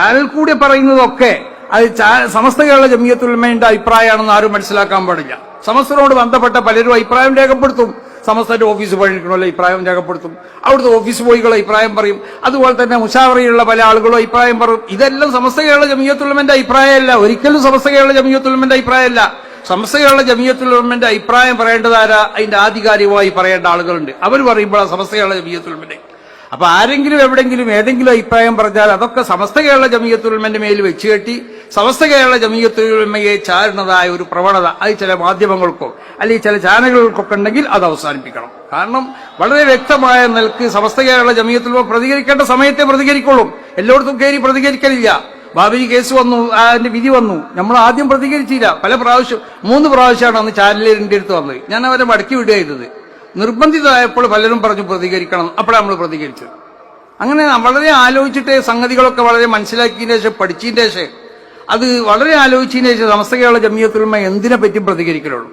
Channel കൂടി പറയുന്നതൊക്കെ അത് സമസ്ത കേരള ജമിയത്തുൽമയുടെ അഭിപ്രായമാണെന്ന് ആരും മനസ്സിലാക്കാൻ പാടില്ല. സമസ്തനോട് ബന്ധപ്പെട്ട പലരും അഭിപ്രായം രേഖപ്പെടുത്തും. സമസ്തന്റെ ഓഫീസ് പോയിരിക്കണമല്ലോ അഭിപ്രായം രേഖപ്പെടുത്തും. അവിടുത്തെ ഓഫീസ് ബോയികൾ അഭിപ്രായം പറയും. അതുപോലെ തന്നെ മുഷാവറിയുള്ള പല ആളുകളും അഭിപ്രായം പറയും. ഇതെല്ലാം സമസ്ത കേരള ജമിയത്തുൽമന്റെ അഭിപ്രായമല്ല. ഒരിക്കലും സമസ്ത കേരള ജമിയത്തുൽമന്റെ അഭിപ്രായമല്ല. സമസ്ത കേരള ജമിയത്തുൽമന്റെ അഭിപ്രായം പറയേണ്ടതാരാ? അതിന്റെ ആധികാരികമായി പറയേണ്ട ആളുകളുണ്ട്. അവർ പറയുമ്പോഴാണ് സമസ്ത കേരള ജമിയത്തുൽമന്റെ അപ്പൊ ആരെങ്കിലും എവിടെങ്കിലും ഏതെങ്കിലും അഭിപ്രായം പറഞ്ഞാൽ അതൊക്കെ സമസ്ത കേരള ജമീയത്തുൽമന്റെ മേൽ വെച്ച് കെട്ടി സമസ്ത കേരള ജമീയത്തുൽമയെ ചാരുന്നതായ ഒരു പ്രവണത അത് ചില മാധ്യമങ്ങൾക്കോ അല്ലെങ്കിൽ ചില ചാനലുകൾക്കൊക്കെ ഉണ്ടെങ്കിൽ അത് അവസാനിപ്പിക്കണം. കാരണം വളരെ വ്യക്തമായ നിലയ്ക്ക് സമസ്ത കേരള ജമീയത്തുൽമ പ്രതികരിക്കേണ്ട സമയത്തെ പ്രതികരിക്കുള്ളൂ. എല്ലായിടത്തും കയറി പ്രതികരിക്കലില്ല. ബാബരി കേസ് വന്നു അതിന്റെ വിധി വന്നു. നമ്മൾ ആദ്യം പ്രതികരിച്ചില്ല. പല പ്രാവശ്യം മൂന്ന് പ്രാവശ്യമാണ് അന്ന് ചാനലിന്റെ അടുത്ത് വന്നത്. ഞാൻ അവരെ മടക്കി വിടുക ചെയ്തത്. നിർബന്ധിതമായപ്പോൾ പലരും പറഞ്ഞു പ്രതികരിക്കണം. അപ്പോഴാണ് നമ്മൾ പ്രതികരിച്ചത്. അങ്ങനെ വളരെ ആലോചിച്ചിട്ട് സംഗതികളൊക്കെ വളരെ മനസ്സിലാക്കിയതിന് ശേഷം പഠിച്ചതിന് ശേഷം അത് വളരെ ആലോചിച്ചതിന് ശേഷം സമസ്ത കേരള ജമിയത്തുൽമ എന്തിനെ പറ്റി പ്രതികരിക്കലുള്ളൂ?